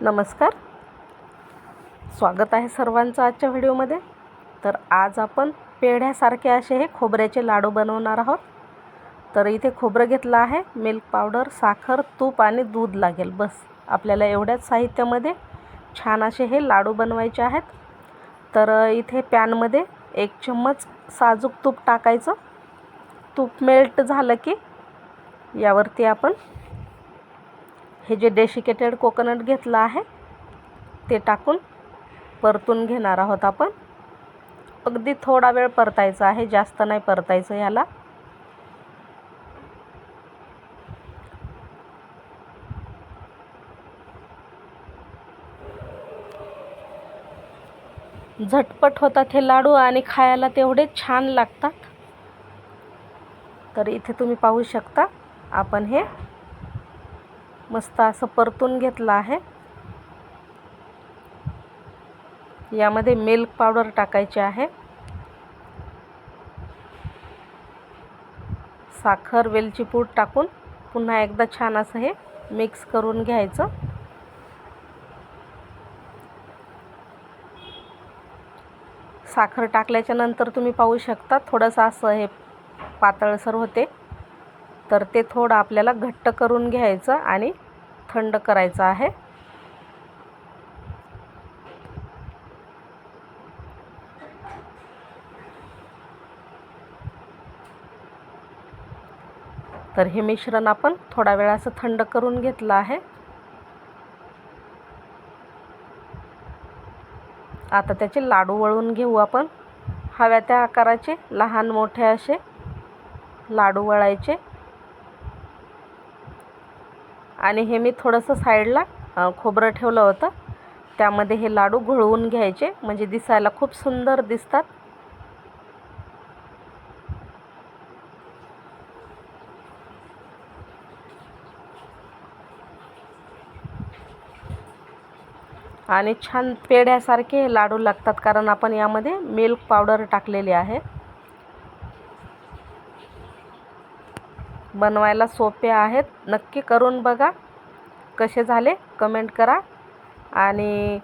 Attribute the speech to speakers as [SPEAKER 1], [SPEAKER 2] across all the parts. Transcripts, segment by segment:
[SPEAKER 1] नमस्कार. स्वागत आहे सर्वांचं आजच्या व्हिडिओमध्ये. तर आज आपण पेढ्यासारखे असे हे खोबऱ्याचे लाडू बनवणार आहोत. तर इथे खोबरं घेतलं आहे मिल्क पावडर साखर तूप आणि दूध लागेल. बस आपल्याला एवढ्याच साहित्यामध्ये छान असे हे लाडू बनवायचे आहेत. तर इथे पॅनमध्ये एक चम्मच साजूक तूप टाकायचं. तूप मेल्ट झालं की यावरती आपण हे जे डेशिकेटेड कोकोनट घेतलं आहे ते टाकून परतून घेणार आहोत आपण. अगदी थोडा वेळ परतायचं आहे जास्त नाही परतायचं याला. झटपट होतात हे लाडू आणि खायला तेवढे छान लागतात. तर इथे तुम्ही पाहू शकता आपण हे मस्त असं परतून घेतलं आहे. यामध्ये मिल्क पावडर टाकायची आहे. साखर वेलची पूड टाकून पुन्हा एकदा छान असं हे मिक्स करून घ्यायचं. साखर टाकल्याच्या नंतर तुम्ही पाहू शकता थोडंसं असं हे पातळसर होते. तर ते थोडं आपल्याला घट्ट करून घ्यायचं आणि थंड करायचं आहे. तर हे मिश्रण आपण थोडा वेळ असं थंड करून घेतलं आहे. आता त्याचे लाडू वळून घेऊ आपण. हव्या त्या आकाराचे लहान मोठे असे लाडू वळायचे. आणि हे मी थोडंसं साईडला खोबरं ठेवलं होतं. त्यामध्ये हे लाडू घोळवून घ्यायचे. म्हणजे दिसायला खूप सुंदर दिसतात. आणि छान पेढ्यासारखे हे लाडू लागतात. कारण आपण यामध्ये मिल्क पावडर टाकलेली आहे. बनवायला सोपे आहेत. नक्की करून बघा. कसे झाले कमेंट करा. आणि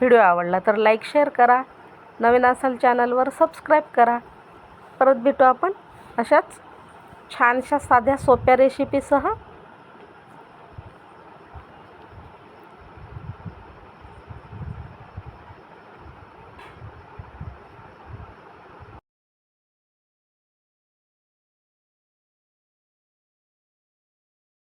[SPEAKER 1] व्हिडिओ आवडला तर लाईक शेअर करा. नवीन असाल चॅनलवर सबस्क्राईब करा. परत भेटू आपण अशाच छानशा साध्या सोप्या रेसिपीसह